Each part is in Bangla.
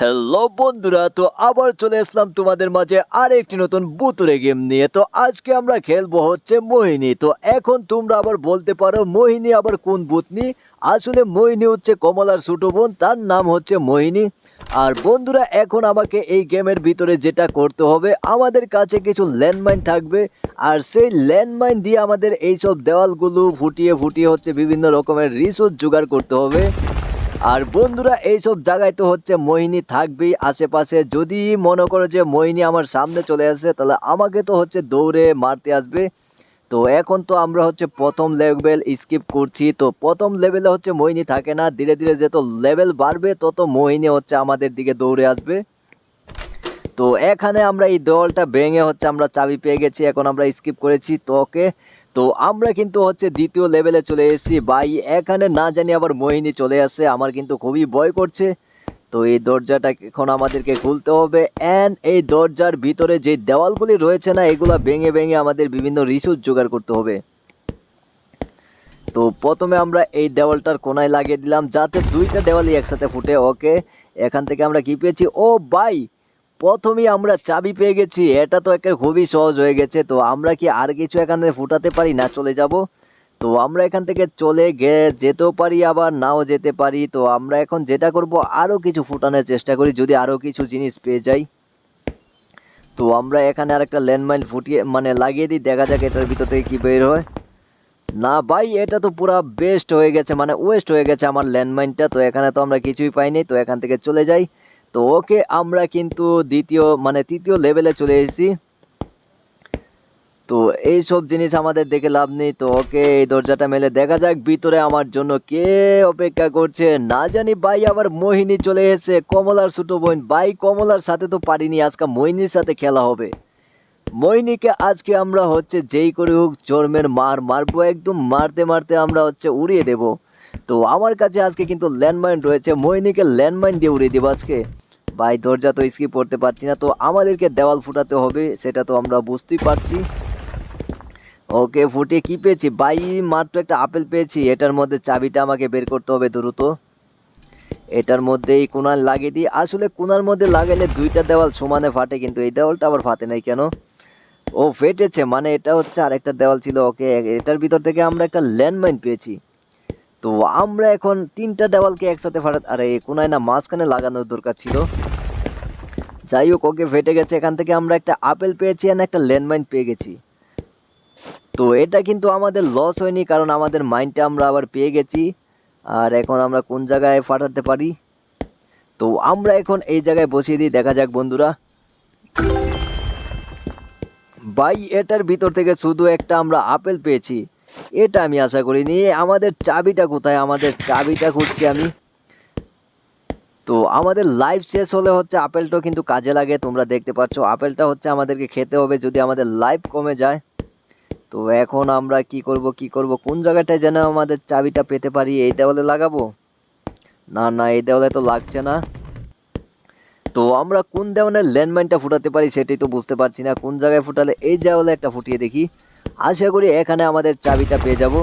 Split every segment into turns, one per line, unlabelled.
হ্যালো বন্ধুরা, তো আবার চলে আসলাম তোমাদের মাঝে আর একটি নতুন বুতুরে গেম নিয়ে। তো আজকে আমরা খেলব হচ্ছে মোহিনী। তো এখন তোমরা আবার বলতে পারো, মোহিনী আবার কোন বুতনি আসলে মোহিনী হচ্ছে কমলার ছোট বোন, তার নাম হচ্ছে মোহিনী। আর বন্ধুরা, এখন আমাকে এই গেমের ভিতরে যেটা করতে হবে, আমাদের কাছে কিছু ল্যান্ডমাইন থাকবে। আর সেই ল্যান্ডমাইন দিয়ে আমাদের এইসব দেওয়ালগুলো ফুটিয়ে ফুটিয়ে হচ্ছে বিভিন্ন রকমের রিসোর্স জোগাড় করতে হবে। আর বন্ধুরা, এইসব জায়গায় তো হচ্ছে মোহিনী থাকবেই আশেপাশে। যদি মনে করো যে মোহিনী আমার সামনে চলে আসে, তাহলে আমাকে তো হচ্ছে দৌড়ে মারতে আসবে। তো এখন তো আমরা হচ্ছে প্রথম লেভেল স্কিপ করছি। তো প্রথম লেভেলে হচ্ছে মোহিনী থাকে না, ধীরে ধীরে যত লেভেল বাড়বে, তত মোহিনী হচ্ছে আমাদের দিকে দৌড়ে আসবে। তো এখানে আমরা এই দলটা ভেঙে হচ্ছে আমরা চাবি পেয়ে গেছি, এখন আমরা স্কিপ করেছি তো ওকে তো আমরা কিন্তু হচ্ছে দ্বিতীয় লেভেলে চলে এসেছি। ভাই, এখানে না জানি আবার মোহিনী চলে আসে, আমার কিন্তু খুবই ভয় করছে। তো এই দরজাটা এখন আমাদেরকে খুলতে হবে। অ্যান্ড এই দরজার ভিতরে যে দেওয়ালগুলি রয়েছে না, এগুলা ভেঙে ভেঙে আমাদের বিভিন্ন রিসোর্স জোগাড় করতে হবে। তো প্রথমে আমরা এই দেওয়ালটার কোনায় লাগিয়ে দিলাম, যাতে দুইটা দেওয়ালই একসাথে ফুটে। ওকে এখান থেকে আমরা কি পেয়েছি? ও ভাই প্রথমেই আমরা চাবি পেয়ে গেছি, এটা তো একটা খুবই সহজ হয়ে গেছে, তো আমরা কি আর কিছু এখান থেকে ফুটাতে পারি না? চলে যাব। তো আমরা এখান থেকে চলে গে, যেতেও পারি আবার নাও যেতে পারি, তো আমরা এখন যেটা করব, আরও কিছু ফুটানোর চেষ্টা করি, যদি আরও কিছু জিনিস পেয়ে যাই। তো আমরা এখানে আরেকটা ল্যান্ডমাইন ফুটিয়ে মানে লাগিয়ে দিই, দেখা যাক এটার ভিতর থেকে কী বের হয়। না ভাই, এটা তো পুরা বেস্ট হয়ে গেছে মানে ওয়েস্ট হয়ে গেছে আমার ল্যান্ডমাইনটা, তো এখানে তো আমরা কিছুই পাইনি, তো এখান থেকে চলে যাই। তো ওকে আমরা কিন্তু দ্বিতীয় মানে তৃতীয় লেভেলে চলে এসেছি। তো এই সব জিনিস আমাদের দেখে লাভ নেই। তো ওকে এই দরজাটা মেলে দেখা যাক ভিতরে আমার জন্য কে অপেক্ষা করছে। না জানি ভাই, আবার মোহিনী চলে এসেছে। কমলার ছোট বোন। ভাই, কমলার সাথে তো পারিনি। আজকে মোহিনীর সাথে খেলা হবে। মোহিনীকে আজকে আমরা হচ্ছে যেই করে হোক চর্মের মার মারবো। একদম মারতে মারতে আমরা হচ্ছে উড়িয়ে দেব। তো আমার কাছে আজকে কিন্তু ল্যান্ডমাইন রয়েছে। মোহিনীকে ল্যান্ডমাইন দিয়ে উড়িয়ে দেবো আজকে। ভাই, দরজা তো স্কিপ করতে পারছি না, তো আমাদেরকে দেওয়াল ফুটাতে হবে, সেটা তো আমরা বুঝতেই পারছি। ওকে ফুটিয়ে কি পেয়েছি? ভাই, মাত্র একটা আপেল পেয়েছি, এটার মধ্যে চাবিটা আমাকে বের করতে হবে দ্রুত। এটার মধ্যেই কোনার লাগিয়ে দিই। আসলে কোনার মধ্যে লাগাইলে দুইটা দেওয়াল সমানে ফাটে, কিন্তু এই দেওয়ালটা আবার ফাটে নাই কেন? ও ফেটেছে মানে এটা হচ্ছে আরেকটা দেওয়াল ছিল, ওকে, এটার ভিতর থেকে আমরা একটা ল্যান্ডমাইন পেয়েছি। তো আমরা এখন তিনটা দেওয়ালকে একসাথে ফাটা আরে কোনায় না মাঝখানে লাগানোর দরকার ছিল। যাই হোক, ওকে ফেটে গেছে। এখান থেকে আমরা একটা আপেল পেয়েছি আর একটা ল্যান্ডমাইন পেয়ে গেছি। তো এটা কিন্তু আমাদের লস হয়নি, কারণ আমাদের মাইন্ডটা আমরা আবার পেয়ে গেছি। আর এখন আমরা কোন জায়গায় ফাটাতে পারি? তো আমরা এখন এই জায়গায় বসিয়ে দিই। দেখা যাক, বন্ধুরা। বাই এটার ভিতর থেকে শুধু একটা আমরা আপেল পেয়েছি। এটা আমি আশা করিনি। আমাদের চাবিটা কোথায়? আমাদের চাবিটা খুঁজছি আমি। তো আমাদের লাইফ শেষ হলে হচ্ছে আপেলটাও কিন্তু কাজে লাগে, তোমরা দেখতে পাচ্ছ। আপেলটা হচ্ছে আমাদেরকে খেতে হবে যদি আমাদের লাইফ কমে যায়। তো এখন আমরা কি করব কি করব? কোন জায়গাটায় যেন আমাদের চাবিটা পেতে পারি? এই দেওয়ালে লাগাবো? না না, এই দেওয়ালে তো লাগছে না। তো আমরা কোন দেওয়ালের ল্যান্ডমাইনটা ফুটাতে পারি সেটাই তো বুঝতে পারছি না। কোন জায়গায় ফুটালে এই দেওয়ালে একটা ফুটিয়ে দেখি। আশা করি এখানে আমাদের চাবিটা পেয়ে যাব।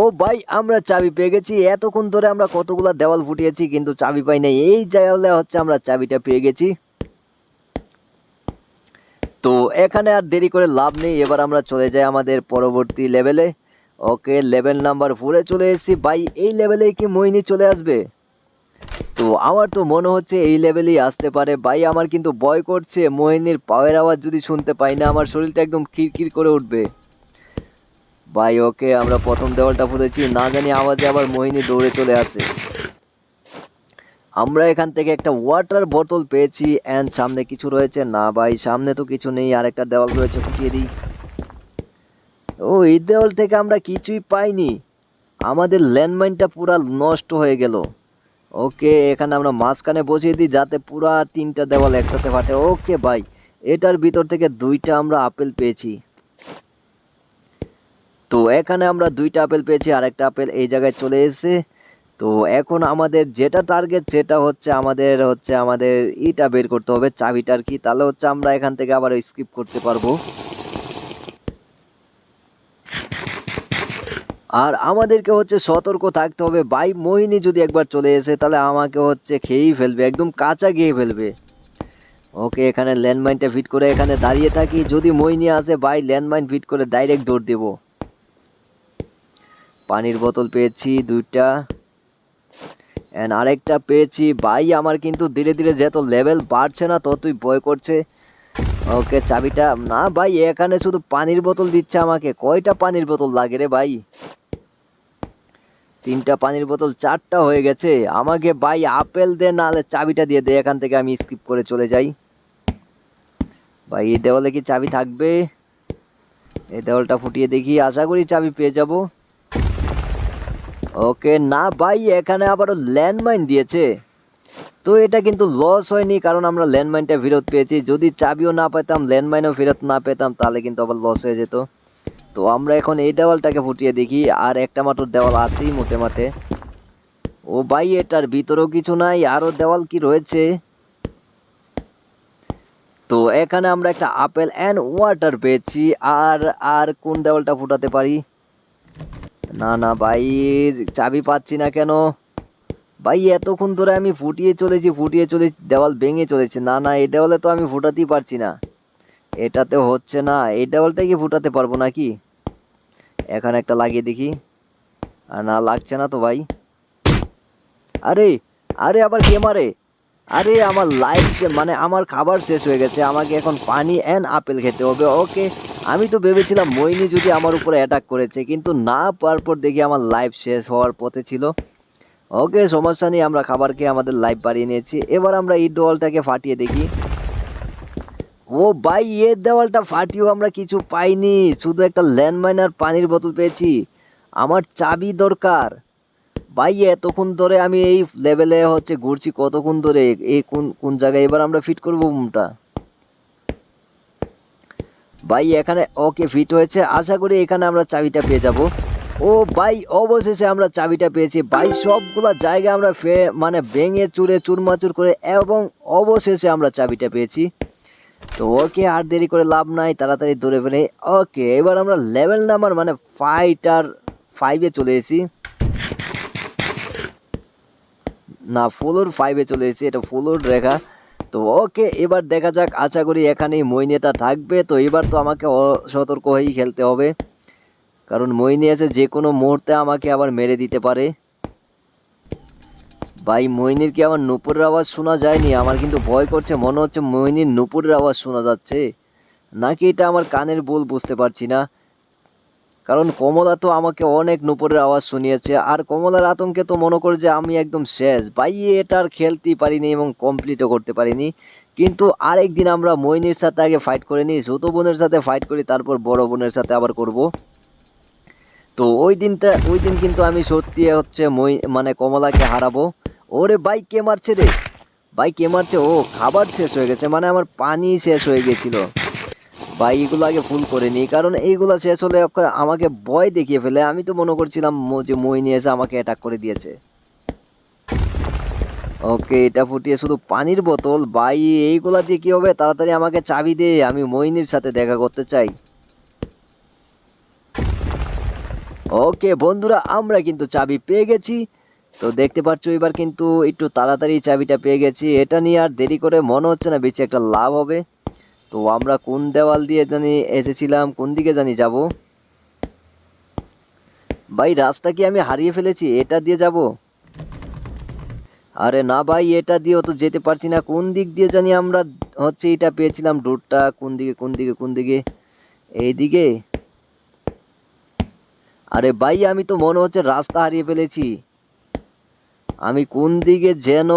ও ভাই, আমরা চাবি পেয়ে গেছি। এতক্ষণ ধরে আমরা কতগুলো দেওয়াল ফুটিয়েছি, কিন্তু চাবি পাই নাই। এই দেওয়ালে হচ্ছে আমরা চাবিটা পেয়ে গেছি। তো এখানে আর দেরি করে লাভ নেই। এবার আমরা চলে যাই আমাদের পরবর্তী লেভেলে ওকে লেভেল নাম্বার ফোরে চলে এসেছি। ভাই, এই লেভেলে কি মোহিনী চলে আসবে? তো আমার তো মনে হচ্ছে এই লেভেলেই আসতে পারে। ভাই, আমার কিন্তু ভয় করছে। মোহিনীর পাওয়ার আওয়াজ যদি শুনতে পাই না, আমার শরীরটা একদম খিরখির করে উঠবে। ভাই, ওকে আমরা প্রথম দেওয়ালটা ফুটেছি। না জানি আওয়াজে আবার মোহিনী দৌড়ে চলে আসে। আমরা এখান থেকে একটা ওয়াটার বোতল পেয়েছি। অ্যান্ড সামনে কিছু রয়েছে? না ভাই, সামনে তো কিছু নেই। আর একটা দেওয়াল রয়েছে, ফুটিয়ে দিই। ও, এই দেওয়াল থেকে আমরা কিছুই পাইনি। আমাদের ল্যান্ডমাইনটা পুরা নষ্ট হয়ে গেল। ওকে, এখানে আমরা মাঝখানে বসিয়ে দিই যাতে পুরা তিনটা দেওয়াল একসাথে ফাটে। ওকে ভাই এটার ভিতর থেকে দুইটা আমরা আপেল পেয়েছি। তো এখানে আমরা দুইটা আপেল পেয়েছি আর একটা আপেল এই জায়গায় চলে এসেছে। তো এখন আমাদের যেটা টার্গেট সেটা হচ্ছে আমাদের হচ্ছে আমাদের ইটা বের করতে হবে চাবিটার কি? তাহলে হচ্ছে আমরা এখান থেকে আবার স্কিপ করতে পারব। আর আমাদেরকে হচ্ছে সতর্ক থাকতে হবে। ভাই, মোহিনী যদি একবার চলে এসে, তাহলে আমাকে হচ্ছে খেয়েই ফেলবে, একদম কাঁচা গিয়ে ফেলবে। ওকে, এখানে ল্যান্ডমাইনটা ফিট করে এখানে দাঁড়িয়ে থাকি। যদি মোহিনী আসে, ভাই, ল্যান্ডমাইন ফিট করে ডাইরেক্ট দৌড় দেব। পানির বোতল পেয়েছি দুইটা। অ্যান্ড আরেকটা পেয়েছি। ভাই, আমার কিন্তু ধীরে ধীরে যত লেভেল বাড়ছে না ততই ভয় করছে। ওকে, চাবিটা, না ভাই, এখানে শুধু পানির বোতল দিচ্ছে আমাকে। কয়টা পানির বোতল লাগে রে ভাই? তিনটা পানির বোতল চারটা হয়ে গেছে। আমাকে ভাই আপেল দে, নাহলে চাবিটা দিয়ে দে, এখান থেকে আমি স্কিপ করে চলে যাই। ভাই, এই দেওয়ালে কি চাবি থাকবে? এই দেওয়ালটা ফুটিয়ে দেখি, আশা করি চাবি পেয়ে যাব। ওকে, না ভাই, এখানে আবারও ল্যান্ডমাইন দিয়েছে। তো এটা কিন্তু লস হয়নি, কারণ আমরা ল্যান্ডমাইনটা ফেরত পেয়েছি। যদি চাবিও না পেতাম, ল্যান্ডমাইনও ফেরত না পেতাম, তাহলে কিন্তু আবার লস হয়ে যেত। তো আমরা এখন এই দেওয়ালটাকে ফুটিয়ে দেখি, আর একটা মাত্র দেওয়াল আছেই মোটে মাঠে। ও ভাই, এটার ভিতরেও কিছু নাই আরও দেওয়াল কি রয়েছে? তো এখানে আমরা একটা আপেল অ্যান্ড ওয়াটার পেয়েছি, আর আর কোন দেওয়ালটা ফুটাতে পারি? না না ভাই, চাবি পাচ্ছি না কেন? ভাই, এতক্ষণ ধরে আমি ফুটিয়ে চলেছি ফুটিয়ে চলেছি, দেওয়াল ভেঙে চলেছে। না না, এই দেওয়ালে তো আমি ফুটাতেই পারছি না। এটাতে হচ্ছে না এই দেওয়ালটা কি ফুটাতে পারব নাকি? এখানে একটা লাগিয়ে দেখি। আর না লাগছে না তো ভাই। আরে আরে আবার কে মারে? আরে আমার লাইফ মানে আমার খাবার শেষ হয়ে গেছে, আমাকে এখন পানি অ্যান্ড আপেল খেতে হবে ওকে আমি তো ভেবেছিলাম মইনি যদি আমার উপরে অ্যাটাক করেছে, কিন্তু না পর দেখি আমার লাইফ শেষ হওয়ার পথে ছিল। ওকে সমস্যা নেই, আমরা খাবার খেয়ে আমাদের লাইফ বাড়িয়ে নিয়েছি। এবার আমরা এই দেওয়ালটাকে ফাটিয়ে দেখি। ও ভাই এর দেওয়ালটা ফাটিয়েও আমরা কিছু পাইনি। শুধু একটা ল্যান্ডমাইন আর পানির বোতল পেয়েছি। আমার চাবি দরকার। ভাই, এতক্ষণ ধরে আমি এই লেভেলে হচ্ছে ঘুরছি, কতক্ষণ ধরে? এই কোন কোন জায়গায়? এবার আমরা ফিট করব বুমটা ভাই, এখানে ওকে ফিট হয়েছে। আশা করি এখানে আমরা চাবিটা পেয়ে যাব। ও ভাই, অবশেষে আমরা চাবিটা পেয়েছি। ভাই, সবগুলো জায়গা আমরা মানে ভেঙে চুরে চুরমাচুর করে এবং অবশেষে আমরা চাবিটা পেয়েছি। তো ওকে আর দেরি করে লাভ নাই, তাড়াতাড়ি ধরে ফেলে। ওকে, এবার আমরা লেভেল নাম্বার মানে ফাইটার ফাইভে চলে এসেছি। না ফ্লোর ফাইভে চলে এসেছি, এটা ফ্লোর রেখা। তো ওকে, এবার দেখা যাক, আশা করি এখানেই মইনেটা থাকবে। তো এবার তো আমাকে সতর্ক হয়েই খেলতে হবে। কারণ মইনি আছে যে কোনো মুহূর্তে আমাকে আবার মেরে দিতে পারে। ভাই, মইনির কি আমার নুপুরের আওয়াজ শোনা যায়নি? আমার কিন্তু ভয় করছে, মনে হচ্ছে মইনির নুপুরের আওয়াজ শোনা যাচ্ছে। নাকি এটা আমার কানের ভুল বুঝতে পারছি না? কারণ কমলা তো আমাকে অনেক নুপুরের আওয়াজ শুনিয়েছে, আর কমলার আতঙ্কে তো মনে করে যে আমি একদম শেষ। ভাই, এটা আর খেলতেই পারিনি এবং কমপ্লিটও করতে পারিনি। কিন্তু আরেক দিন আমরা মইনির সাথে আগে ফাইট করে নিই, ছোটো বোনের সাথে ফাইট করি, তারপর বড় বোনের সাথে আবার করব। তো ওই দিনটা, ওই দিন কিন্তু আমি সত্যি হচ্ছে মই মানে কমলাকে হারাবো। ওরে ভাই কে মারছে রে? ভাই কে মারছে? ও, খাবার শেষ হয়ে গেছে মানে আমার পানি শেষ হয়ে গেছিল। ভাই এগুলো আগে ফুল করে নিই, কারণ এইগুলো শেষ হলে আমাকে ভয় দেখিয়ে ফেলে। আমি তো মনে করছিলাম যে মই নিয়ে এসে আমাকে অ্যাটাক করে দিয়েছে। ওকে, এটা ফুটিয়ে শুধু পানির বোতল ভাই এইগুলা দিয়ে কী হবে? তাড়াতাড়ি আমাকে চাবি দে, আমি মইনির সাথে দেখা করতে চাই। ওকে, বন্ধুরা, আমরা কিন্তু চাবি পেয়ে গেছি। তো দেখতে পাচ্ছ এবার কিন্তু একটু তাড়াতাড়ি চাবিটা পেয়ে গেছি। এটা নিয়ে আর দেরি করে মনে হচ্ছে না, বেশি একটা লাভ হবে। তো আমরা কোন দেওয়াল দিয়ে জানি এসেছিলাম, কোন দিকে জানি যাব? ভাই, রাস্তা কি আমি হারিয়ে ফেলেছি? এটা দিয়ে যাব? আরে না ভাই, এটা দিয়েও তো যেতে পারছি না। কোন দিক দিয়ে জানি আমরা হচ্ছে এটা পেয়েছিলাম ডোরটা কোন দিকে কোন দিকে কোন দিকে? এই দিকে আরে ভাই, আমি তো মনে হচ্ছে রাস্তা হারিয়ে ফেলেছি। আমি কোন দিকে যেন,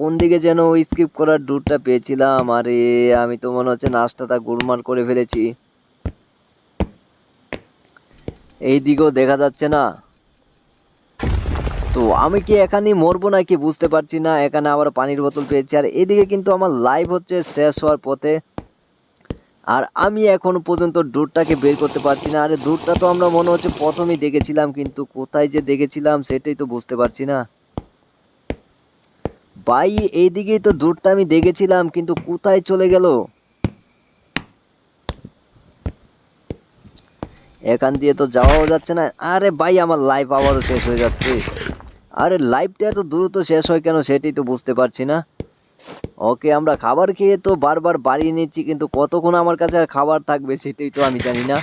কোন দিকে যেন ওই স্কিপ করার ডুটটা পেয়েছিলাম? আরে, আমি তো মনে হচ্ছে নাস্তাটা গুলমার করে ফেলেছি। এই দিকেও দেখা যাচ্ছে না। তো আমি কি এখানেই মরবো নাকি বুঝতে পারছি না। এখানে আবার পানির বোতল পেয়েছি। আর এদিকে কিন্তু আমার লাইভ হচ্ছে শেষ হওয়ার পথে। আর আমি এখন পর্যন্ত দূরটাকে বের করতে পারছি না। আরে দূরটা তো আমরা মনে হচ্ছে প্রথমেই দেখেছিলাম, কিন্তু কোথায় যে দেখেছিলাম সেটাই তো বুঝতে পারছি না। ভাই, এইদিকেই তো দূরটা আমি দেখেছিলাম, কিন্তু কোথায় চলে গেল? এখান দিয়ে তো যাওয়াও যাচ্ছে না। আরে ভাই, আমার লাইফ আবারও শেষ হয়ে যাচ্ছে। আরে লাইফটা এত দ্রুত শেষ হয় কেন সেটাই তো বুঝতে পারছি না। ওকে, আমরা খাবার খেয়ে তো বারবার বাড়িয়ে নিচ্ছি, কিন্তু কতক্ষণ আমার কাছে আর খাবার থাকবে সেটাই তো আমি জানি না।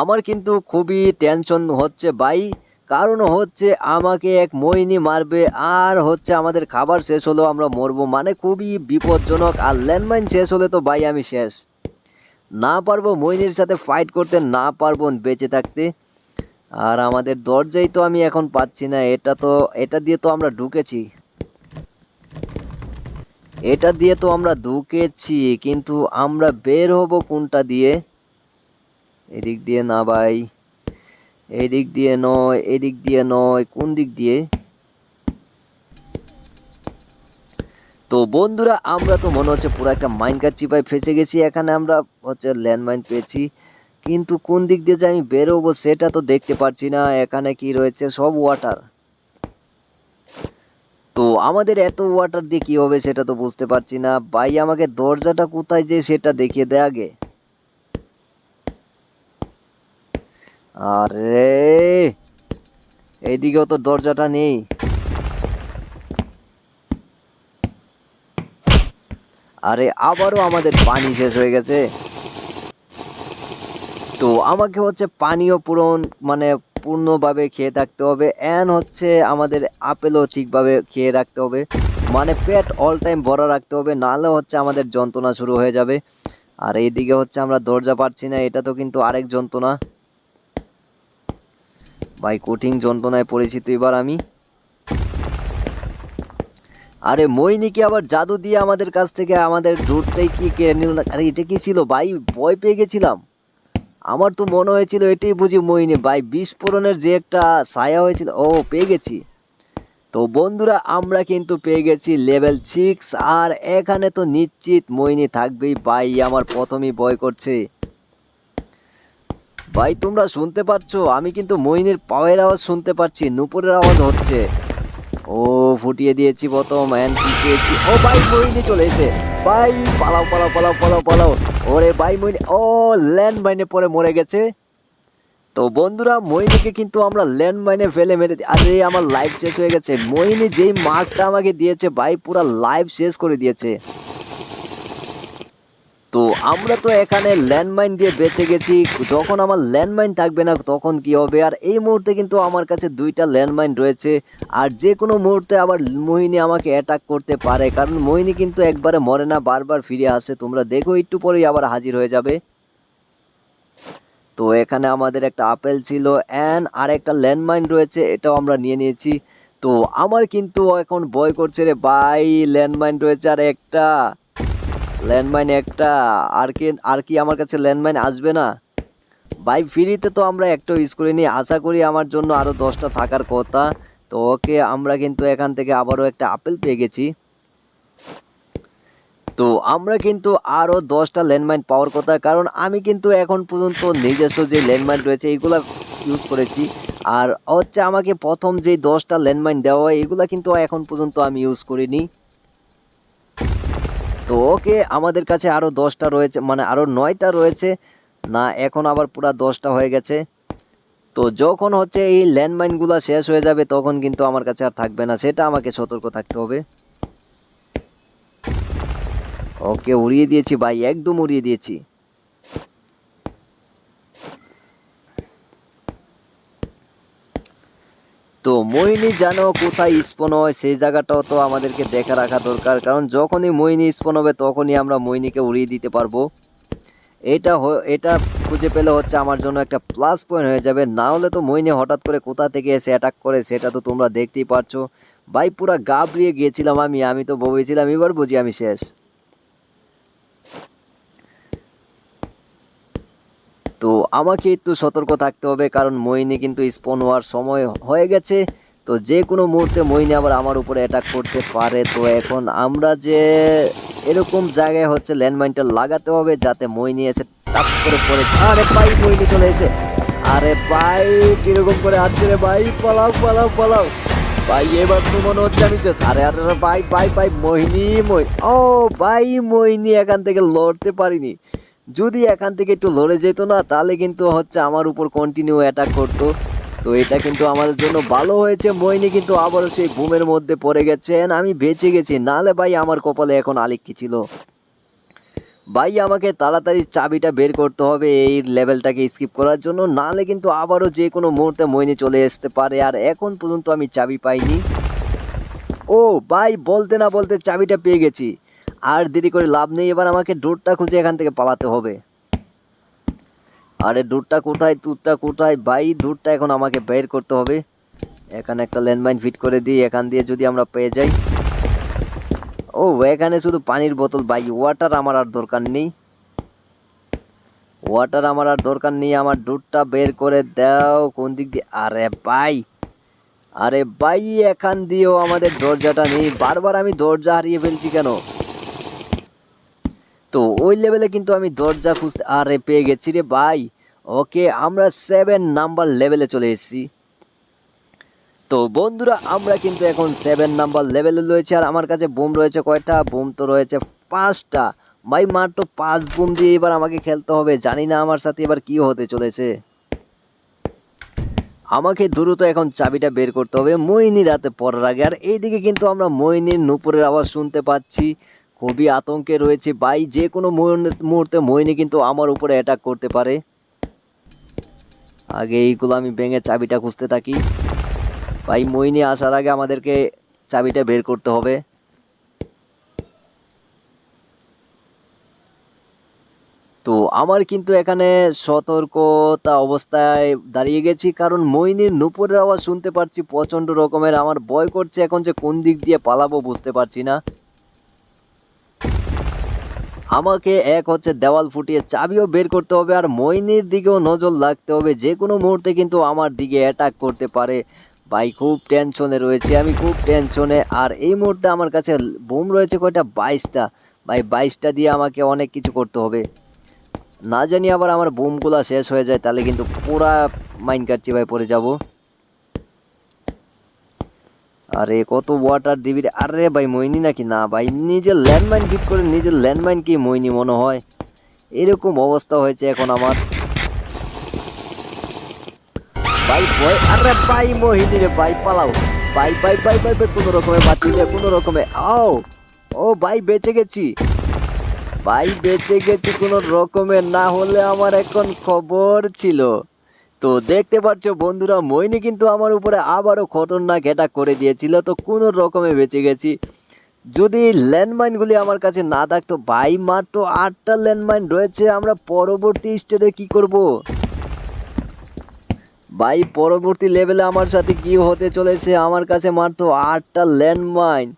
আমার কিন্তু খুবই টেনশন হচ্ছে ভাই। কারণ হচ্ছে আমাকে এক মইনি মারবে, আর হচ্ছে আমাদের খাবার শেষ হলেও আমরা মরবো। মানে খুবই বিপজ্জনক, আর ল্যান্ডমাইন শেষ হলে তো ভাই আমি শেষ। না পারব মইনির সাথে ফাইট করতে, না পারব বেঁচে থাকতে। আর আমাদের দরজাই তো আমি এখন পাচ্ছি না, এটা তো, এটা দিয়ে তো আমরা ঢুকেছি। এটা দিয়ে তো আমরা ঢুকেছি, কিন্তু আমরা বের হব কোনটা দিয়ে? এদিক দিয়ে না ভাই। এদিক দিয়ে নয়, এদিক দিয়ে নয়, কোন দিক দিয়ে? তো বন্ধুরা, আমরা তো মনে হচ্ছে পুরো একটা মাইনকার চিপায় ফেসে গেছি, এখানে আমরা হচ্ছে ল্যান্ডমাইন পেয়েছি। কিন্তু কোন দিক দিয়ে যে আমি বেরোবো সেটা তো দেখতে পাচ্ছি না, এখানে কি রয়েছে? সব ওয়াটার তো আমাদের এত ওয়াটার দিয়ে কী হবে সেটা তো বুঝতে পারছি না। ভাই, আমাকে দরজাটা কোথায় যে সেটা দেখিয়ে দেয় আগে। আরে, এইদিকেও তো দরজাটা নেই। আরে, আবারও আমাদের পানি শেষ হয়ে গেছে। তো আমাকে হচ্ছে পানীয় পূরণ মানে পূর্ণভাবে খেয়ে থাকতে হবে অ্যান হচ্ছে আমাদের আপেলও ঠিকভাবে খেয়ে রাখতে হবে। মানে পেট অল টাইম ভরা রাখতে হবে, নাহলে হচ্ছে আমাদের যন্ত্রণা শুরু হয়ে যাবে। আর এইদিকে হচ্ছে আমরা দরজা পাচ্ছি না, এটা তো কিন্তু আরেক যন্ত্রণা। ভাই, কঠিন যন্ত্রণায় পড়েছি তো এবার আমি। আরে মইনিকে আবার জাদু দিয়ে আমাদের কাছ থেকে আমাদের দুধটাই কি কেড়ে নিল না? আরে, এটা কি ছিল? ভাই, ভয় পেয়ে গেছিলাম। আমার তো মনে হয়েছিল, এটাই বুঝি মইনি ভাই, বিস্ফোরণের যে একটা ছায়া হয়েছিল, ও পেয়ে গেছি। তো বন্ধুরা, আমরা কিন্তু পেয়ে গেছি লেভেল সিক্স আর এখানে তো নিশ্চিত মইনি থাকবেই। ভাই, আমার প্রথমেই ভয় করছে। ভাই, তোমরা শুনতে পাচ্ছ? আমি কিন্তু মইনের পাওয়ের আওয়াজ শুনতে পাচ্ছি, নুপুরের আওয়াজ হচ্ছে। ও, ফুটিয়ে দিয়েছি প্রথম ও, ভাই মইনি চলে এসে। ভাই, পালাও পালাও পালাও পালাও পালাও। ওরে ভাই মইনি ও ল্যান্ড মাইনে পরে মরে গেছে। তো বন্ধুরা মইনিকে কিন্তু আমরা ল্যান্ড মাইনে ফেলে মেরে দি- আরে, আমার লাইফ শেষ হয়ে গেছে। মইনি যেই মার্কটা আমাকে দিয়েছে, ভাই, পুরো লাইফ শেষ করে দিয়েছে। তো আমরা তো এখানে ল্যান্ডমাইন দিয়ে বেঁচে গেছি। যখন আমার ল্যান্ডমাইন থাকবে না, তখন কি হবে? আর এই মুহূর্তে কিন্তু আমার কাছে দুইটা ল্যান্ডমাইন রয়েছে। আর যে কোনো মুহূর্তে আবার মোহিনী আমাকে অ্যাটাক করতে পারে। কারণ মোহিনী কিন্তু একবারে মরে না, বারবার ফিরে আসে। তোমরা দেখো, একটু পরেই আবার হাজির হয়ে যাবে। তো এখানে আমাদের একটা আপেল ছিল। অ্যান্ড আর একটা ল্যান্ডমাইন রয়েছে, এটাও আমরা নিয়ে নিয়েছি। তো আমার কিন্তু এখন বয় করছে রে ভাই, ল্যান্ডমাইন রয়েছে আর একটা ল্যান্ডমাইন একটা, আর কি আর কি আমার কাছে ল্যান্ডমাইন আসবে না? ভাই, ফ্রিতে তো আমরা একটা ইউজ করিনি আশা করি আমার জন্য আরও দশটা থাকার কথা। তো ওকে আমরা কিন্তু এখান থেকে আবারও একটা আপেল পেয়ে গেছি। তো আমরা কিন্তু আরও দশটা ল্যান্ডমাইন পাওয়ার কথা, কারণ আমি কিন্তু এখন পর্যন্ত নিজস্ব যে ল্যান্ডমাইন রয়েছে এইগুলা ইউজ করেছি। আর হচ্ছে আমাকে প্রথম যে দশটা ল্যান্ডমাইন দেওয়া হয়, এগুলো কিন্তু এখন পর্যন্ত আমি ইউজ করিনি। তো ওকে আমাদের কাছে আরও দশটা রয়েছে মানে আরও নয়টা রয়েছে। না, এখন আবার পুরা দশটা হয়ে গেছে। তো যখন হচ্ছে এই ল্যান্ডমাইনগুলো শেষ হয়ে যাবে, তখন কিন্তু আমার কাছে আর থাকবে না। সেটা আমাকে সতর্ক থাকতে হবে। ওকে, উড়িয়ে দিয়েছি ভাই, একদম উড়িয়ে দিয়েছি। তো মইনি জানো কোথায় স্পন হয়, সেই জায়গাটাও তো আমাদেরকে দেখে রাখা দরকার। কারণ যখনই মইনি স্পন হবে, তখনই আমরা মইনিকে উড়িয়ে দিতে পারব। এটা এটা খুঁজে পেলে হচ্ছে আমার জন্য একটা প্লাস পয়েন্ট হয়ে যাবে। না হলে তো মইনি হঠাৎ করে কোথা থেকে এসে অ্যাটাক করে, সেটা তো তোমরা দেখতেই পারছ। ভাই, পুরা গাবড়িয়ে গিয়েছিলাম আমি আমি তো ভেবেছিলাম এবার বুঝি আমি শেষ। তো আমাকে একটু সতর্ক থাকতে হবে কারণ মইনি কিন্তু স্পন হওয়ার সময় হয়ে গেছে। তো যে কোনো মুহূর্তে মইনি আবার আমার উপরে অ্যাটাক করতে পারে। তো এখন আমরা যে এরকম জায়গায় হচ্ছে ল্যান্ডমাইনটা লাগাতে হবে যাতে মইনি এসে টাপ করে পড়ে। আরে ভাই মইনি চলে এসে আরে ভাই কীরকম করে আসছে রে ভাই? পালাও পালাও পালাও। ভাই এবার তো মনে হচ্ছে আমি। আরে আরে আরে, ভাই ভাই ভাই মোহিনী মই ও ভাই মোহিনী এখান থেকে লড়তে পারিনি। যদি এখান থেকে একটু লড়ে যেত না, তাহলে কিন্তু হচ্ছে আমার উপর কন্টিনিউ অ্যাটাক করতো। তো এটা কিন্তু আমাদের জন্য ভালো হয়েছে। মইনি কিন্তু আবারও সেই বুমের মধ্যে পড়ে গেছে। And আমি বেঁচে গেছি। নালে ভাই আমার কপালে এখন আলিক্কি ছিল? ভাই, আমাকে তাড়াতাড়ি চাবিটা বের করতে হবে এই লেভেলটাকে স্কিপ করার জন্য। নালে কিন্তু আবারও যে কোনো মুহূর্তে মইনি চলে আসতে পারে। আর এখন পর্যন্ত আমি চাবি পাইনি। ও ভাই, বলতে না বলতে চাবিটা পেয়ে গেছি। আর দেরি করে লাভ নেই, এবার আমাকে ডোরটা খুঁজে এখান থেকে পালাতে হবে। আরে ডোরটা কোথায়, তুরটা কোথায়? বাই দূরটা এখন আমাকে বের করতে হবে। এখানে একটা ল্যান্ডমাইন ফিট করে দিই, এখান দিয়ে যদি আমরা পেয়ে যাই। ও, এখানে শুধু পানির বোতল। বাই ওয়াটার আমার আর দরকার নেই। ওয়াটার আমার আর দরকার নেই, আমার দুধটা বের করে দাও কোন দিক দিয়ে। আরে বাই আরে বাই এখান দিয়েও আমাদের দরজাটা নেই। বারবার আমি দরজা হারিয়ে ফেলছি কেন? তো ওই লেভেলে কিন্তু আমি দরজা খুঁজতে আরে পেয়ে গেছি রে ভাই। ওকে আমরা সেভেন নাম্বার লেভেলে চলে এসেছি। তো বন্ধুরা, আমরা কিন্তু এখন সেভেন নাম্বার লেভেলে রয়েছে আর আমার কাছে বুম রয়েছে কয়টা? বুম তো রয়েছে পাঁচটা। ভাই, মাত্র পাঁচ বুম দিয়ে এবার আমাকে খেলতে হবে। জানি না আমার সাথে এবার কি হতে চলেছে। আমাকে দ্রুত এখন চাবিটা বের করতে হবে। মইনি রাতে পড়ার আগে। আর এইদিকে কিন্তু আমরা মইনির নুপুরের আওয়াজ শুনতে পাচ্ছি। খুবই আতঙ্কে রয়েছে। ভাই, যে কোনো মুহূর্তে- মইনি কিন্তু আমার উপরে অ্যাটাক করতে পারে। আগে এইগুলো আমি ভেঙে চাবিটা খুঁজতে থাকি। ভাই মইনি আসার আগে আমাদেরকে চাবিটা বের করতে হবে। তো আমার কিন্তু এখানে সতর্কতা অবস্থায় দাঁড়িয়ে গেছি, কারণ মইনির নুপুরের আওয়াজ শুনতে পারছি প্রচণ্ড রকমের। আমার ভয় করছে এখন যে কোন দিক দিয়ে পালাবো বুঝতে পারছি না। আমাকে এক হচ্ছে দেওয়াল ফুটিয়ে চাবিও বের করতে হবে আর মইনির দিকেও নজর লাগতে হবে। যে কোনো মুহূর্তে কিন্তু আমার দিকে অ্যাটাক করতে পারে। ভাই, খুব টেনশনে রয়েছে আমি, খুব টেনশনে আর এই মুহূর্তে আমার কাছে বুম রয়েছে কয়টা? বাইশটা। ভাই, বাইশটা দিয়ে আমাকে অনেক কিছু করতে হবে। না জানি আবার আমার বুমগুলা শেষ হয়ে যায়, তাহলে কিন্তু পুরা মাইন কাটছি ভাই পড়ে যাব। আরে কত ওয়াটার দিবি আরে ভাই, মইনি নাকি? না ভাই, নিজের ল্যান্ডমাইন ফিট করে নিজের ল্যান্ডমাইন কি মইনি মনে হয়? এরকম অবস্থা হয়েছে এখন আমার। ভাই, ভয় আরে ভাই, মোহিনী রে ভাই, পালাও। ভাই ভাই ভাই ভাই ভাই, কোনো রকমে বাঁচি যায় কোনো রকমে। আও! ও ভাই, বেঁচে গেছি। ভাই, বেঁচে গেছি কোনো রকমের না হলে আমার এখন খবর ছিল। তো দেখতে পাচ্ছ বন্ধুরা মইনি কিন্তু আমার উপরে আবারও খতরনাক অ্যাটাক করে দিয়েছিল, তো কোনো রকমে বেঁচে গেছি। যদি ল্যান্ডমাইনগুলি আমার কাছে না থাকতো, ভাই, মাত্র আটটা ল্যান্ডমাইন রয়েছে, আমরা পরবর্তী স্টেজে কি করব? ভাই, পরবর্তী লেভেলে আমার সাথে কি হতে চলেছে? আমার কাছে মাত্র আটটা ল্যান্ডমাইন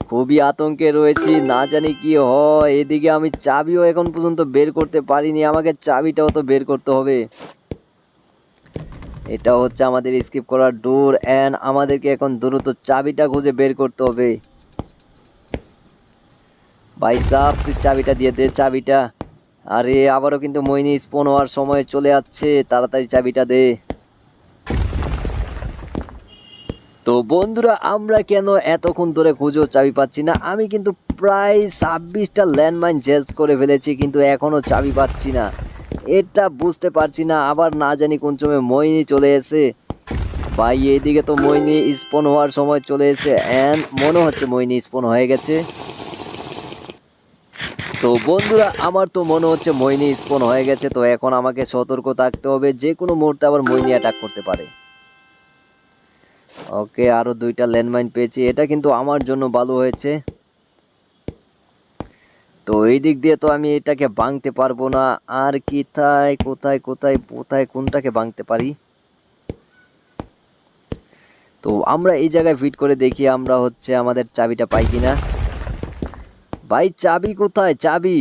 খুবই আতঙ্কে রয়েছি, না জানি কি হয়। এদিকে আমি চাবিও এখন পর্যন্ত বের করতে পারিনি, আমাকে চাবিটাও তো বের করতে হবে। এটা হচ্ছে আমাদের স্কিপ করার ডোর অ্যান্ড আমাদেরকে এখন দ্রুত চাবিটা খুঁজে বের করতে হবে। ভাই সাহ তুই চাবিটা দিয়ে দে, চাবিটা। আরে, আবারও কিন্তু মইনি স্পন হওয়ার সময় চলে যাচ্ছে, তাড়াতাড়ি চাবিটা দে। তো বন্ধুরা, আমরা কেন এতক্ষণ ধরে খুঁজেও চাবি পাচ্ছি না? আমি কিন্তু প্রায় ছাব্বিশটা ল্যান্ডমাইন চেঞ্জ করে ফেলেছি, কিন্তু এখনও চাবি পাচ্ছি না। এটা বুঝতে পারছি না, আবার না জানি কোন সময় মইনি চলে এসে। ভাই, এইদিকে তো মইনি স্পন হওয়ার সময় চলে এসে অ্যান্ড মনে হচ্ছে মইনি স্পন হয়ে গেছে। তো বন্ধুরা, আমার তো মনে হচ্ছে মইনি স্পন হয়ে গেছে, তো এখন আমাকে সতর্ক থাকতে হবে, যে কোনো মুহূর্তে আবার মইনি অ্যাটাক করতে পারে। ওকে আরও দুইটা ল্যান্ডমাইন পেয়েছি, এটা কিন্তু আমার জন্য ভালো হয়েছে। তো এই দিক দিয়ে তো আমি এটাকে ভাঙতে পারব না। আর কি, তাই কোথায় কোথায় কোথায়, কোনটাকে ভাঙতে পারি? তো আমরা এই জায়গায় ফিট করে দেখি আমরা হচ্ছে আমাদের চাবিটা পাই কিনা। ভাই, চাবি কোথায়? চাবি?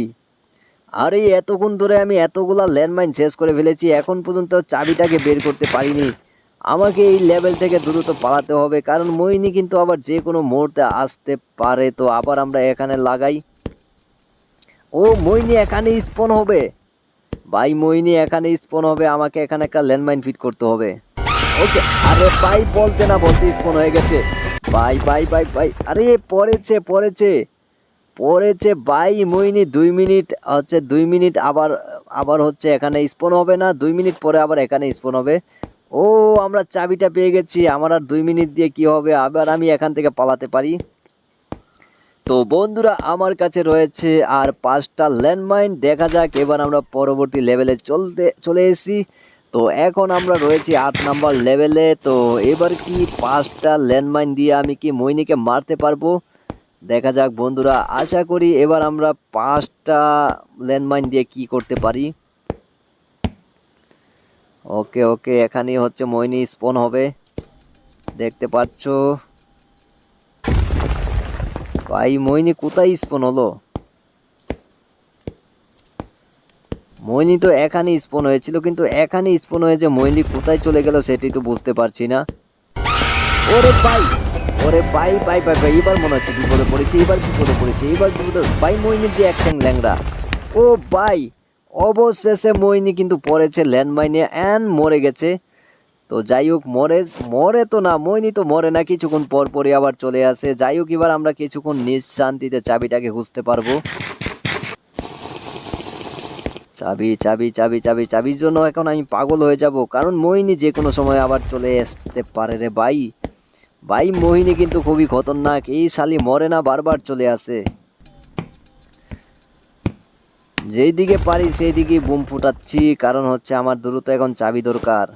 আরে, এতক্ষণ ধরে আমি এতগুলা ল্যান্ডমাইন শেষ করে ফেলেছি, এখন পর্যন্ত চাবিটাকে বের করতে পারিনি। আমাকে এই লেভেল থেকে দ্রুত পালাতে হবে, কারণ মইনি কিন্তু আবার যে কোনো মুহূর্তে আসতে পারে। তো আবার আমরা এখানে লাগাই। ও, মইনি এখানে স্পন হবে। ভাই, মইনি এখানে স্পন হবে, আমাকে এখানে একটা ল্যান্ডমাইন ফিট করতে হবে। ওকে, আরে ভাই, বলতে না বলতে স্পন হয়ে গেছে। ভাই ভাই ভাই ভাই, আরে, পড়েছে পড়েছে। পড়েছে বাই মইনি দুই মিনিট, হচ্ছে দুই মিনিট আবার আবার হচ্ছে এখানে স্পন হবে না, দুই মিনিট পরে আবার এখানে স্পন হবে। ও, আমরা চাবিটা পেয়ে গেছি, আমার আর দুই মিনিট দিয়ে কি হবে? আবার আমি এখান থেকে পালাতে পারি। তো বন্ধুরা, আমার কাছে রয়েছে আর পাঁচটা ল্যান্ডমাইন। দেখা যাক, এবার আমরা পরবর্তী লেভেলে চলতে, চলে এসেছি। তো এখন আমরা রয়েছি আট নাম্বার লেভেলে তো এবার কি পাঁচটা ল্যান্ডমাইন দিয়ে আমি কি মইনিকে মারতে পারব? দেখা যাক বন্ধুরা, আশা করি এবার আমরা পাঁচটা ল্যান্ডমাইন দিয়ে কি করতে পারি। ওকে ওকে, এখানেই হচ্ছে মইনি স্পন হবে। দেখতে পাচ্ছ। ভাই, মইনি কোথায় স্পন হলো? মইনি তো এখানে স্পন হয়েছিল, কিন্তু এখানে স্পন হয়েছে মইনি কোথায় চলে গেল সেটি তো বুঝতে পারছি না। ওরে ভাই ওরে ভাই ভাই ভাই ভাই, এবার মনে হচ্ছে বিপদে পড়েছে, এবার বিপদে পড়েছে, এবার বিপদে ভাই মইনি যে এক ল্যাংড়া। ও ভাই, অবশেষে মইনি কিন্তু পড়েছে ল্যান্ডমাইনে অ্যান মরে গেছে। তো যাই হোক মরে মরে তো না, মইনি তো মরে না, কিছুক্ষণ পর পরই আবার চলে আসে। যাই হোক এবার আমরা কিছুক্ষণ নিঃশান্তিতে চাবিটাকে খুঁজতে পারব। চাবি চাবি চাবি চাবি, চাবির জন্য এখন আমি পাগল হয়ে যাব, কারণ মোহিনী যে কোনো সময় আবার চলে আসতে পারে রে ভাই। ভাই মোহিনী কিন্তু খুবই খতরনাক, এই শালি মরে না, বারবার চলে আসে। যেই দিকে পারি সেই দিকে বুম ফুটাচ্ছি, কারণ হচ্ছে আমার দ্রুত এখন চাবি দরকার।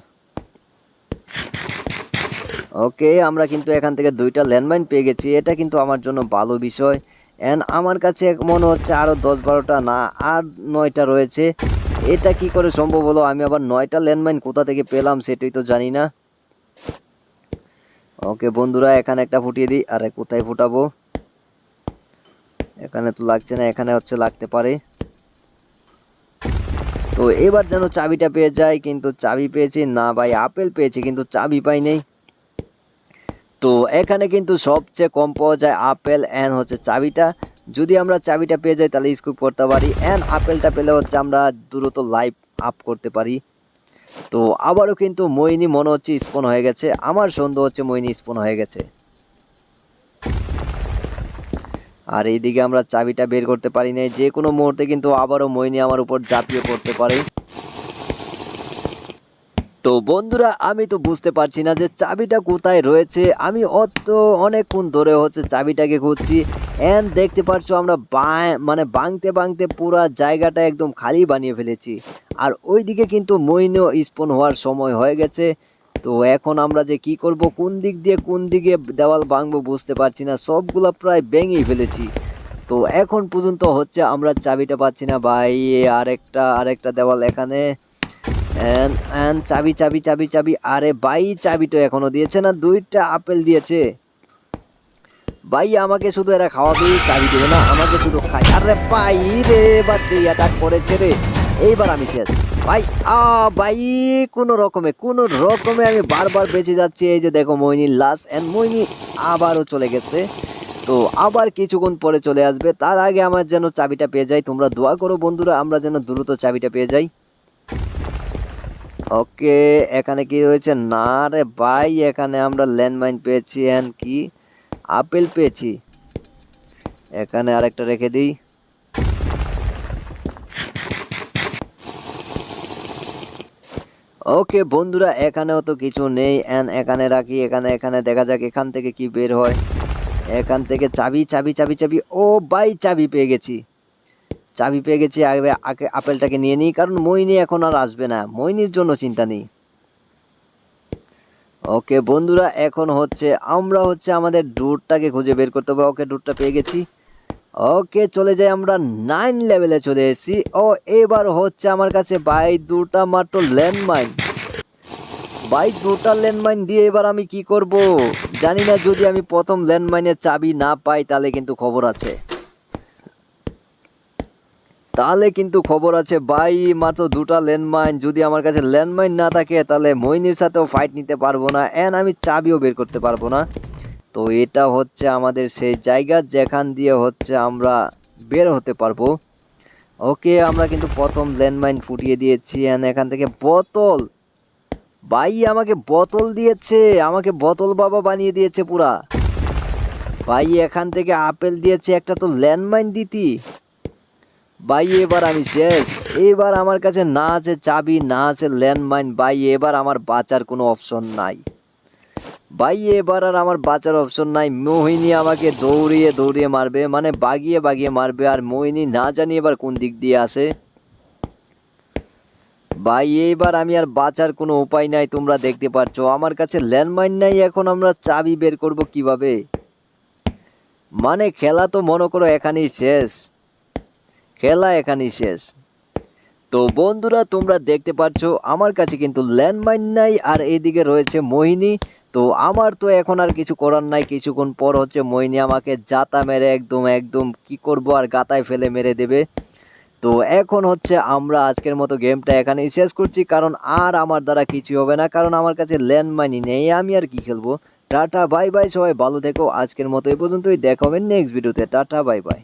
ওকে, আমরা কিন্তু এখান থেকে দুইটা ল্যান্ডমাইন পেয়ে গেছি। এটা কিন্তু আমার জন্য ভালো বিষয়। অ্যান্ড আমার কাছে মনে হচ্ছে আরও দশ বারোটা না, আর নয়টা রয়েছে। এটা কি করে সম্ভব হলো? আমি আবার নয়টা ল্যান্ডমাইন কোথা থেকে পেলাম সেটাই তো জানি না। ওকে বন্ধুরা, এখানে একটা ফুটিয়ে দিই। আরে, কোথায় ফুটাবো? এখানে তো লাগছে না, এখানে হচ্ছে লাগতে পারে। তো এবার যেন চাবিটা পেয়ে যায় কিন্তু চাবি পেয়েছি। না ভাই, আপেল পেয়েছি, কিন্তু চাবি পাই নেই। তো এখানে কিন্তু সবচেয়ে কম পাওয়া যায় আপেল অ্যান্ড হচ্ছে চাবিটা। যদি আমরা চাবিটা পেয়ে যাই, তাহলে স্কুপ করতে পারি। অ্যান্ড আপেলটা পেলে হচ্ছে আমরা দ্রুত লাইভ আপ করতে পারি। তো আবারও কিন্তু মইনি মনে হচ্ছে স্পন হয়ে গেছে। আমার সন্দেহ হচ্ছে মইনি স্পন হয়ে গেছে। আর এইদিকে আমরা চাবিটা বের করতে পারি নাই। যে কোনো মুহূর্তে কিন্তু আবারও মইনি আমার উপর ঝাঁপিয়ে পড়তে পারে। তো বন্ধুরা, আমি তো বুঝতে পারছি না যে চাবিটা কোথায় রয়েছে। আমি অত অনেকক্ষণ ধরে হচ্ছে চাবিটাকে খুঁজছি। এন্ড দেখতে পাচ্ছ আমরা মানে বাংতে বাংতে পুরা জায়গাটা একদম খালি বানিয়ে ফেলেছি। আর ওইদিকে কিন্তু মইনও স্পন হওয়ার সময় হয়ে গেছে। তো এখন আমরা যে কি করব, কোন দিক দিয়ে কোন দিকে দেওয়াল ভাঙবো বুঝতে পারছি না। সবগুলো প্রায় ভেঙেই ফেলেছি। তো এখন পর্যন্ত হচ্ছে আমরা চাবিটা পাচ্ছি না। ভাই আরেকটা আরেকটা দেওয়াল এখানে। এন এন চাবি চাবি চাবি চাবি। আরে ভাই, চাবি তো এখনও দিয়েছে না, দুইটা আপেল দিয়েছে। ভাই, আমাকে শুধু এরা খাওয়াবে, চাবি দেবে না, আমাকে শুধু খাই আরে ভাই রে, বাচ্চা অ্যাটাক করেছে রে। এইবার আমি শেষ। ভাই, আ, ভাই, কোনো রকমে কোনো রকমে আমি বারবার বেঁচে যাচ্ছি। এই যে দেখো মইনির লাস্ট এন্ড মইনি আবারও চলে গেছে। তো আবার কিছুক্ষণ পরে চলে আসবে। তার আগে আমার যেন চাবিটা পেয়ে যাই। তোমরা দোয়া করো বন্ধুরা, আমরা যেন দ্রুত চাবিটা পেয়ে যাই। ওকে, এখানে কি হয়েছে? না রে ভাই, এখানে আমরা ল্যান্ডমাইন পেয়েছি এন্ড কি? আপেল পেয়েছি। এখানে আরেকটা রেখে দিই। ওকে বন্ধুরা, এখানেও তো কিছু নেই। এন্ড এখানে রাখি, এখানে এখানে। দেখা যাক এখান থেকে কি বের হয়। এখান থেকে চাবি চাবি চাবি চাবি। ও বাই চাবি পেয়ে গেছি। চাবি পেয়ে গেছি, আগে আগে আপেলটাকে নিয়ে নিই, কারণ মইনি এখন আর আসবে না, মইনির জন্য চিন্তা নেই। ওকে বন্ধুরা, এখন হচ্ছে আমরা হচ্ছে আমাদের ডুরটাকে খুঁজে বের করতে হবে, ওকে ডুরটা পেয়ে গেছি। ওকে, চলে যাই আমরা নাইন লেভেলে চলে এসেছি। ও, এবার হচ্ছে আমার কাছে বাই দুটা মাত্র ল্যান্ডমাইন। বাই দুটা ল্যান্ডমাইন দিয়ে এবার আমি কি করব? জানি না, যদি আমি প্রথম ল্যান্ডমাইনের চাবি না পাই, তাহলে কিন্তু খবর আছে। তাহলে কিন্তু খবর আছে, ভাই, মাত্র দুটা ল্যান্ডমাইন। যদি আমার কাছে ল্যান্ডমাইন না থাকে, তাহলে মইনির সাথেও ফাইট নিতে পারব না অ্যান্ড আমি চাবিও বের করতে পারব না। তো এটা হচ্ছে আমাদের সেই জায়গা, যেখান দিয়ে হচ্ছে আমরা বের হতে পারব। ওকে, আমরা কিন্তু প্রথম ল্যান্ডমাইন ফুটিয়ে দিয়েছি অ্যান্ড এখান থেকে বোতল। ভাই, আমাকে বোতল দিয়েছে, আমাকে বোতল বাবা বানিয়ে দিয়েছে পুরা। ভাই, এখান থেকে আপেল দিয়েছে, একটা তো ল্যান্ডমাইন দিতি। ভাই, এবার আমি শেষ। এবার আমার কাছে না আছে চাবি, না আছে ল্যান্ডমাইন। ভাই, এবার আমার বাঁচার কোনো অপশন নাই। ভাই, এবার আর আমার বাঁচার অপশন নাই। মোহিনী আমাকে দৌড়িয়ে দৌড়িয়ে মারবে। মানে বাগিয়ে বাগিয়ে মারবে। আর মোহিনী না জানি এবার কোন দিক দিয়ে আসে। ভাই এইবার আমি আর বাঁচার কোনো উপায় নাই, তোমরা দেখতে পাচ্ছ। আমার কাছে ল্যান্ডমাইন নাই, এখন আমরা চাবি বের করব কীভাবে? মানে খেলা তো মনে করো এখানেই শেষ। খেলা এখানেই শেষ। তো বন্ধুরা, তোমরা দেখতে পাচ্ছ আমার কাছে কিন্তু ল্যান্ডমাইন নাই, আর এইদিকে রয়েছে মোহিনী। তো আমার তো এখন আর কিছু করার নাই, কিছুক্ষণ পর হচ্ছে মোহিনী আমাকে জাতা মেরে একদম একদম কি করব আর গাতায় ফেলে মেরে দেবে। তো এখন হচ্ছে আমরা আজকের মতো গেমটা এখানেই শেষ করছি, কারণ আর আমার দ্বারা কিছু হবে না, কারণ আমার কাছে ল্যান্ডমাইনই নেই, আমি আর কি খেলব। টাটা, বাই বাই, সবাই ভালো থেকো, আজকের মতো এই পর্যন্তই, দেখা হবে নেক্সট ভিডিওতে, টাটা, বাই বাই।